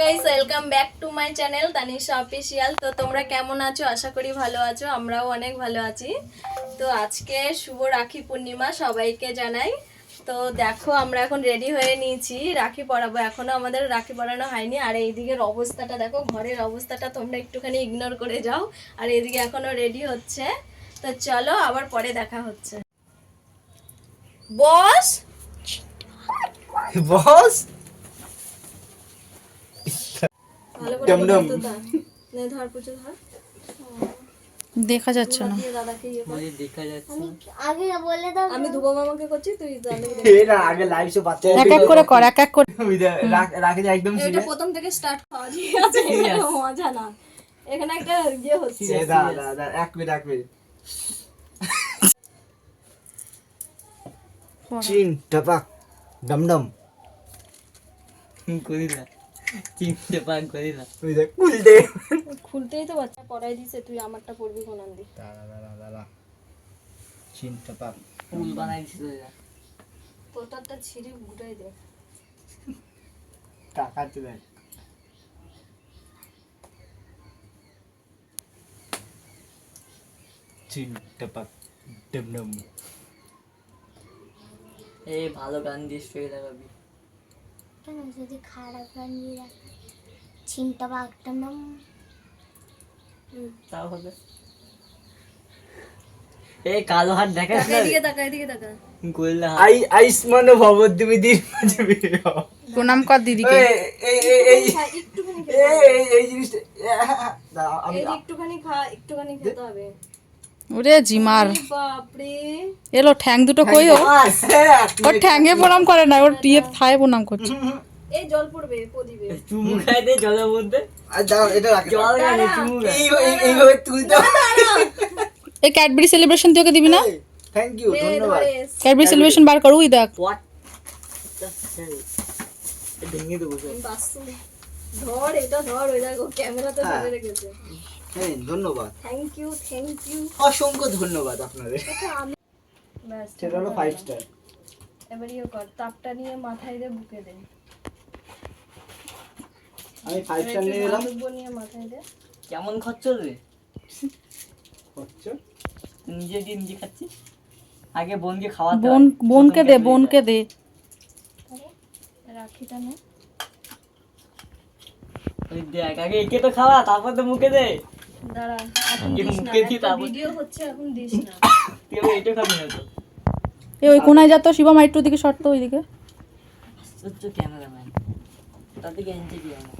Guys welcome back to my channel Tanisha official তো তোমরা কেমন আছো? আশা করি ভালো আছো, আমরাও অনেক ভালো আছি। তো আজকে শুভ রাখি পূর্ণিমা সবাইকে জানাই। তো দেখো, আমরা এখন রেডি হয়ে নিয়েছি রাখি পরাবো। এখনও আমাদের রাখি পরানো হয়নি। আর এইদিকের অবস্থাটা দেখো, ঘরের অবস্থাটা তোমরা একটুখানি ইগনোর করে যাও। আর এইদিকে এখনও রেডি হচ্ছে। তো চলো, আবার পরে দেখা হচ্ছে। বস! বস ভালো করে ডমডম। নে ধর পুজো ধর। দেখা যাচ্ছে না। ইয়ে কর। দেখা যাচ্ছে আগে বলে দাও আমি ধুবো মামাকে করছি তুই না আগে লাইভ শো বাচ্চা এক এক করে কর এক এক করে রাখে যে একদম এটা প্রথম থেকে স্টার্ট করা ঠিক আছে? মজা না। এখানে একটা ইয়ে হচ্ছে। সিরিয়াস দা দা দা এক মিনিট এক মিনিট। চিন টপাক ডমডম করিলা। চিনতে করিলা ওই দেখ খুলতেই তো বাচ্চা পড়াই দিছে তুই আমারটা পড়বি কোনান দি দাঁড়া দাঁড়া দাঁড়া। চিন টপাক ফুল বানাই এরা তোরটা ছিঁড়ে গুটাই দে। টাকাতে দেখ। চিন টপাক ডমডম এ ভালো গান দিয়ে স্টোরি লাগাবি। কেন যদি খারাপ গান দিয়ে রাখ চিন্তা বা নাম। তাও হবে। এই কালো হাত না? এদিকে তাকা এদিকে তাকা। হাত। আই আইসমান ভবদ্বীপী দিন মাঝে প্রণাম কর দিদিকে। এই এই এই একটুখানি এই এই এই জিনিসটা আমি একটুখানি খা একটুখানি খেতে হবে। ওরে জিমার। এলো ঠ্যাং দুটো কই ও? ওর ঠ্যাঙে প্রণাম করে না ওর টিয়ে থায় প্রণাম করছে। এই জল পড়বে প্রদীপে চুমু খাই দে জলের মধ্যে আর দাঁড়াও, এটা রাখো। জল খাই চুমু এই- এই- এইভাবে তুলতে এই ক্যাডবেরি সেলিব্রেশন তুই ওকে দিবি না? থ্যাংক ইউ নে, ধন্যবাদ। ধরে ক্যাডবেরি সেলিব্রেশন বার কর দেখ। ভেঙে দেবো ধর এটা ধর ওই দেখো ক্যামেরাতে হ্যাঁ। ধরে রেখেছে। হ্যাঁ ধন্যবাদ। থ্যাংক ইউ থ্যাংক ইউ অসংখ্য ধন্যবাদ আপনাদের। সেটা হলো ফাইভ স্টার এবার ইয়ে কর তাপটা নিয়ে মাথায় দিয়ে বুকে দে। আমি ফাইভ স্টার নিয়ে এলাম। নিয়ে মাথায় দে। কেমন হচ্ছে নিজে দিয়ে নিজে খাচ্ছি আগে বোনকে খাওয়াতে বোন বোনকে দে বোনকে দে। রাখিটা নে। ওই দেখ আগে একে তো খাওয়া তারপর তো মুখে দে। দাঁড়া এখন দিস না একটা ভিডিও হচ্ছে এখন দিস না। তুই এটা খাবি না তো? এ ওই কোনায় যা তো শিবম একটু দিকে শর্ত ওইদিকে। আশ্চর্য ক্যামেরাম্যান। তাতে গেঞ্জি দিয়ে না।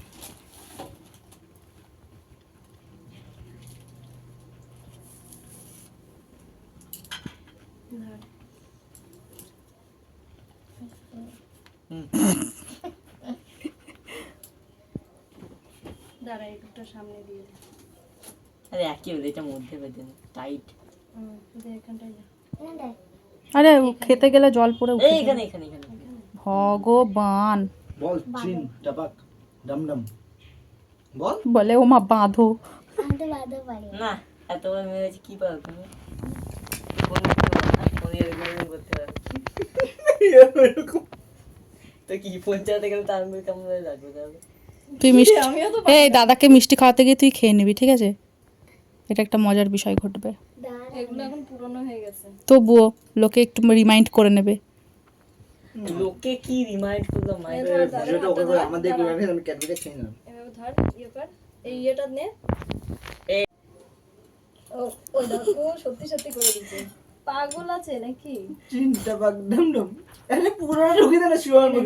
দাঁড়া একটু সামনে দিয়ে আরে একই হলো এটা মধ্যে বেঁধে টাইট আরে ও খেতে গেলে জল পড়ে উঠে এখানে এখানে এখানে। ভগবান। বল চিন টপাক ডমডম। বল। বলে ও মা বাঁধো। না। না এতবার মেরেছি কি পারো তুমি? ফোন করতে পারো না ফোন এরকম করতে পারো তো কি করে লাগবে তুই মিষ্টি এই দাদাকে মিষ্টি খাওয়াতে গিয়ে তুই খেয়ে নিবি ঠিক আছে? এটা একটা মজার বিষয় ঘটবে। দাঁড়া এগুলো এখন পুরনো হয়ে গেছে। তবুও লোকে একটু রিমাইন্ড করে নেবে। লোকে কি রিমাইন্ড করল আমাদের দাঁড়া। গ্রামে আমি ক্যাডবেরি খেয়ে নিলাম। এভাবে ধর ইয়ে কর এই ইয়েটা নে। ও ওই দেখো সত্যি সত্যি করে দিচ্ছে পাগল আছে নাকি? চিন টপাক ডমডম আরে পুরো ঢুকে দে না শিওর না,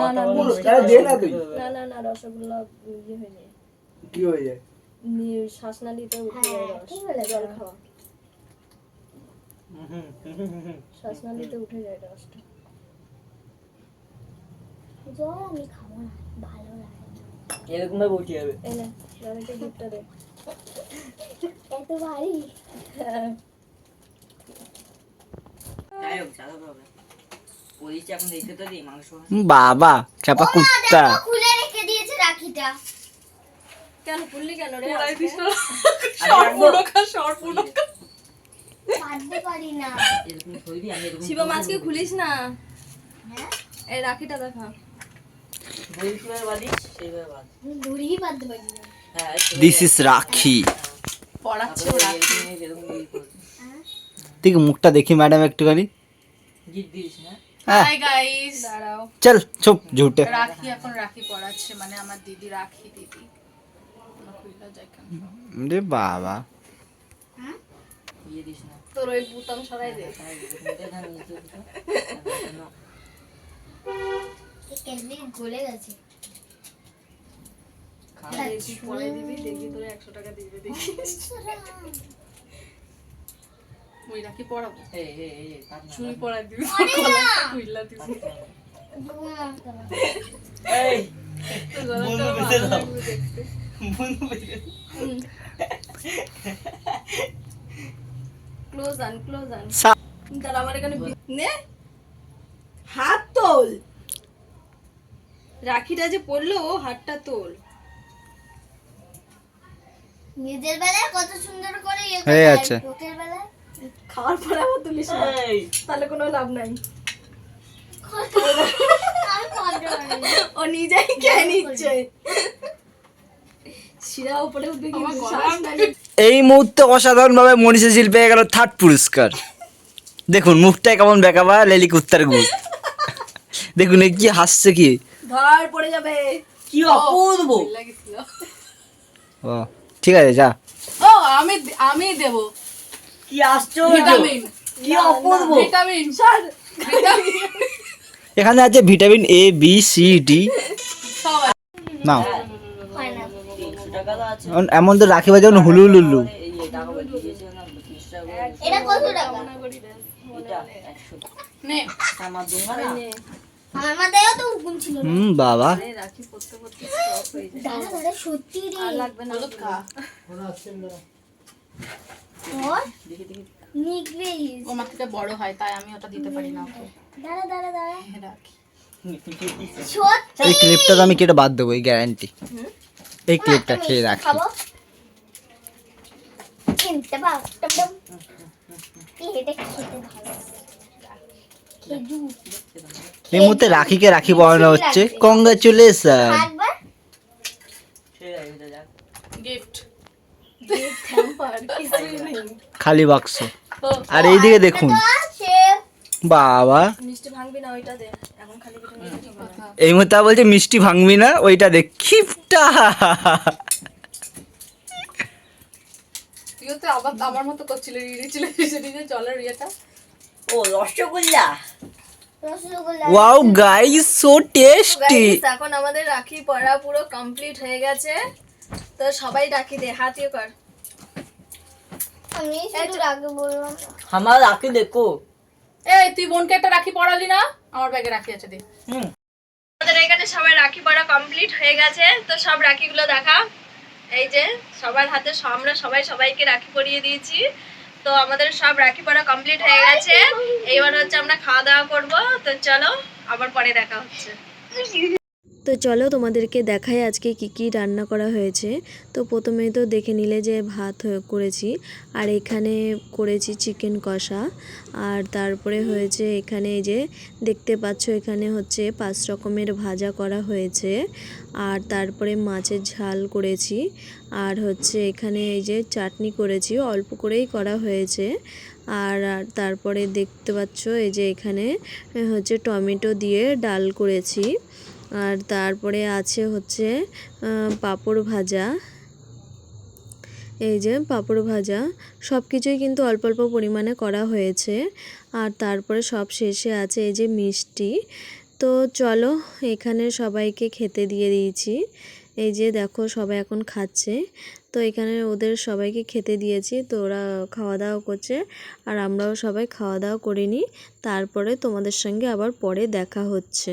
না না না না রসগোল্লা ইয়ে হয়ে যায় কি হয়ে যায়? নি- শ্বাসনালীতে উঠে যায় রস জল খাওয়া। হুম। শ্বাসনালীতে উঠে যায় রসটা জল আমি খাব না ভালো লাগে এরকম ভাবে উঠে যাবে। দাদাকে গিফটটা দে। এত ভারী। হ্যাঁ। বাবা। চাপা কুত্তা। কেন খুললি কেন রে আজকে? পারতে পারি না। এরকম ধরবি আমি এরকম শিবম আজকে খুলিস না? হ্যাঁ? এই রাখিটা দেখা। সেইভাবে বাঁধতে পারি না। হ্যাঁ দিস ইজ রাখি পড়াচ্ছে এরকম এরকম ঠিক মুখটা দেখি ম্যাডাম একটুখানি? গিট দিস হ্যাঁ? হ্যাঁ। হাই গাইস দাঁড়াও। চল চুপ ঝুটে। রাখি এখন রাখি পড়াচ্ছে মানে আমার দিদি রাখি দিদি। রে বাবা। তোর ওই বুতাম সরাই দে। গলে গেছে পরে দিবি তোর একশো টাকা দিবে পড়াবো দিবি খুইলা দিবি এই ক্লোজ আন ক্লোজ আন দাঁড়া আমার এখানে নে। হাত তোল। রাখিটা যে পড়ল ও হাতটা তোল। নিজের বেলায় কত সুন্দর করে ইয়ে হয়ে। লোকের বেলায়? খাওয়ার পরে আবার তুলিস তাহলে কোনো লাভ নাই। ও নিজেই কে নিচ্ছে শিরা উপরে উঠবে কিন্তু শ্বাস নাই। এই মুহূর্তে অসাধারণ ভাবে মনীষা শিল পেয়ে গেল থার্ড পুরস্কার। দেখুন মুখটা কেমন বেকাবা লেলি কুত্তার গুড়। দেখুন এ কি হাসছে কি? ধর পড়ে যাবে। কি অপূর্ব। ও ঠিক আছে যা। ও আমি আমি দেব। কি আশ্চর্য। ভিটামিন। কি অপূর্ব। Vitamin sir. ভিটামিন এখানে আছে vitamin A B C D সব আছে। নাও। এমন তো রাখি বাজানো হুলু লুল্লু এই যে টাকা বাকি দিয়েছে না তিরিশ টাকা করে। এটা কত টাকা? নে আমার দুঙ্গা না। আমার মাথায়ও তো হুকুম ছিল হুম বাবা। রাখি পড়তে পড়তে স্টপ হয়ে যায়। দাঁড়া দাঁড়া সত্যি রে। আর লাগবে না। হলুদ খা। ওর দেখি দেখি। নিগড়ে ও আমার বড় হয় তাই আমি ওটা দিতে পারি না ওকে। দাঁড়া দাঁড়া দাঁড়া রাখি। এই ক্লিপটা তো আমি কেটে বাদ দেবো এই গ্যারান্টি এই ক্লিপটা খেয়ে রাখি। এই মুহূর্তে রাখিকে রাখি পড়ানো হচ্ছে। কংগ্রাচুলেশন খালি বাক্স। আর এইদিকে দেখুন। বাবা। মিষ্টি ভাঙবি না ওইটা দে। এই মুহূর্তে বলছে মিষ্টি ভাঙবি না ওইটা দেখ খিপটা। তুইও তো আবার আমার মতো করছিল রিড়ি ছিল রিড়ি জলের ইয়েটা। ও rasgulla. Rasgulla wow guys so tasty এখন আমাদের রাখি পড়া পুরো কমপ্লিট হয়ে গেছে। তো সবাই রাখি দে হাত ইয়ে কর। আমি শুধু আগে বললাম। আমার রাখি দেখো। এই তুই বোনকে একটা রাখি পড়ালি না? আমার ব্যাগে রাখি আছে দি। হুম। আমাদের এখানে সবাই রাখি পড়া কমপ্লিট হয়ে গেছে তো সব রাখিগুলো দেখা। এই যে সবার হাতে আমরা সবাই সবাইকে রাখি পরিয়ে দিয়েছি। তো আমাদের সব রাখি পড়া কমপ্লিট হয়ে গেছে। এইবার হচ্ছে আমরা খাওয়া দাওয়া করব। তো চলো আবার পরে দেখা হচ্ছে। তো চলো তোমাদেরকে দেখাই আজকে কি কি রান্না করা হয়েছে। তো প্রথমেই তো দেখে নিলে যে ভাত করেছি, আর এখানে করেছি চিকেন কষা। আর তারপরে হয়েছে এখানে যে দেখতে পাচ্ছ এখানে হচ্ছে পাঁচ রকমের ভাজা করা হয়েছে। আর তারপরে মাছের ঝাল করেছি। আর হচ্ছে এখানে এই যে চাটনি করেছি, অল্প করেই করা হয়েছে। আর তারপরে দেখতে পাচ্ছ এই যে এখানে হচ্ছে টমেটো দিয়ে ডাল করেছি। আর তারপরে আছে হচ্ছে পাঁপড় ভাজা। এই যে পাঁপড় ভাজা সব কিছুই কিন্তু অল্প অল্প পরিমাণে করা হয়েছে। আর তারপরে সব শেষে আছে এই যে মিষ্টি। তো চলো, এখানে সবাইকে খেতে দিয়ে দিয়েছি। এই যে দেখো, সবাই এখন খাচ্ছে। তো এখানে ওদের সবাইকে খেতে দিয়েছি। তো ওরা খাওয়া দাওয়া করছে। আর আমরাও সবাই খাওয়া দাওয়া করে নিই তারপরে তোমাদের সঙ্গে আবার পরে দেখা হচ্ছে।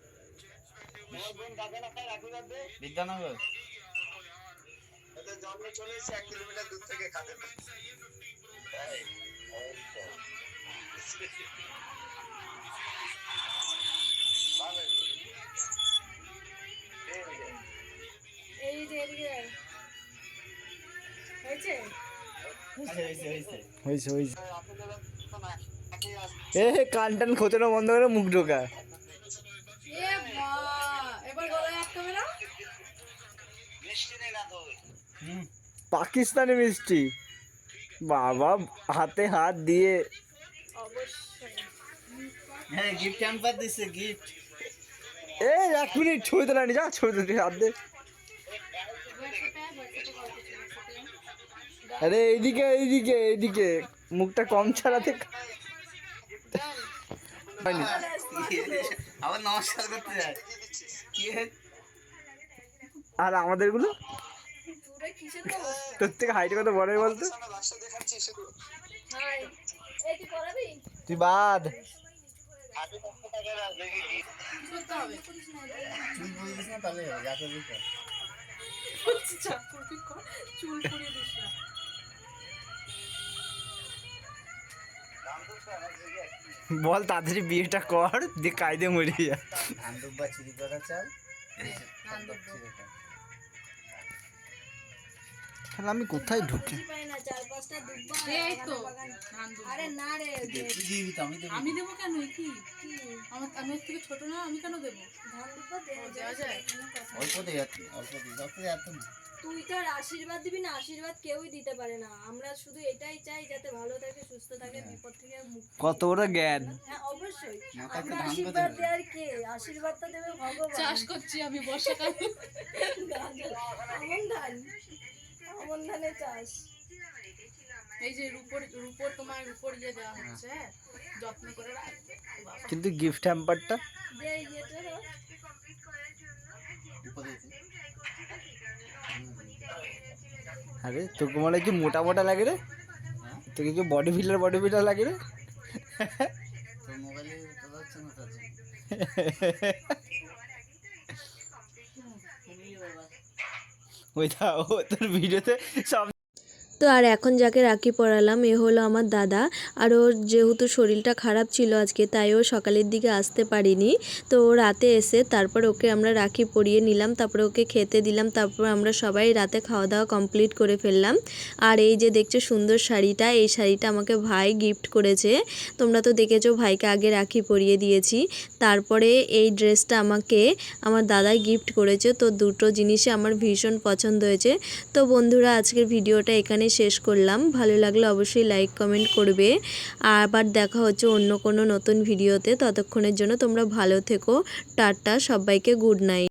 বিদ্যানগর? এই যে এদিকে হয়েছে? হয়েছে হয়েছে হয়েছে। হয়েছে এ কান টান খোঁচানো বন্ধ করে মুখ ঢোকা এ মা এবার গলায় আটকে বেরো পাকিস্তানি মিষ্টি। বাবা হাতে হাত দিয়ে। হ্যাঁ গিফট হ্যাম্পার দিছে গিফট এ এক মিনিট ছবি তোলা নি যা ছবি তুলি হাত দে। আরে এইদিকে এইদিকে এইদিকে। মুখটা কম ছাড়াতে আবার নমস্কার করতে যায়। আর আমাদেরগুলো তোর থেকে হাইট কত বড় হয় বলতো তুই বাদ বলে তাড়াতাড়ি বিয়েটা কর দিয়ে কায়দে মরে যা। চিলি। করা চাল তাহলে আমি কোথায় ঢুকে? না চার পাঁচটা দুব্বা এই তো আরে না রে তুই তো আমি দেবো কেন? কি? আমার আমি থেকে ছোট না আমি কেন দেবো? অল্প দে অল্প তুই তো আর আশীর্বাদ দিবি না আশীর্বাদ কেউই দিতে পারে না। আমরা শুধু এটাই চাই যাতে ভালো থাকে সুস্থ থাকে বিপদ থেকে মুক্তি কত বড় জ্ঞান। হ্যাঁ অবশ্যই। আশীর্বাদ দেওয়ার কে? আশীর্বাদ তো দেবে ভগবান। চাষ করছি আমি বর্ষাকালে। ধান। আমন ধানের চাষ। এই যে রূপর রূপর তোমার রূপর ইয়ে দেওয়া হচ্ছে হ্যাঁ? যত্ন করে কিন্তু গিফট হ্যাম্পারটা। আরে তোকে মনে হয় কি মোটা মোটা লাগে রে? তোকে কি বডি বিল্ডার বডি বিল্ডার লাগে রে? মোবাইলে তোলা হচ্ছে না তার জন্য। ওই দা ও তোর ভিডিওতে সব তো আর এখন যাকে রাখি পরালাম, এ হলো আমার দাদা। আর ওর যেহেতু শরীরটা খারাপ ছিল আজকে, তাই ও সকালের দিকে আসতে পারিনি। তো ও রাতে এসে তারপর ওকে আমরা রাখি পরিয়ে নিলাম, তারপরে ওকে খেতে দিলাম, তারপর আমরা সবাই রাতে খাওয়া দাওয়া কমপ্লিট করে ফেললাম। আর এই যে দেখছ সুন্দর শাড়িটা, এই শাড়িটা আমাকে ভাই গিফট করেছে। তোমরা তো দেখেছ ভাইকে আগে রাখি পরিয়ে দিয়েছি। তারপরে এই ড্রেসটা আমাকে আমার দাদাই গিফট করেছে। তো দুটো জিনিসই আমার ভীষণ পছন্দ হয়েছে। তো বন্ধুরা, আজকের ভিডিওটা এখানে শেষ করলাম। ভালো লাগলে অবশ্যই লাইক কমেন্ট করবে। আবার দেখা হচ্ছে অন্য কোনো নতুন ভিডিওতে ততক্ষণের জন্য তোমরা ভালো থেকো। টাটা, সবাইকে গুড নাইট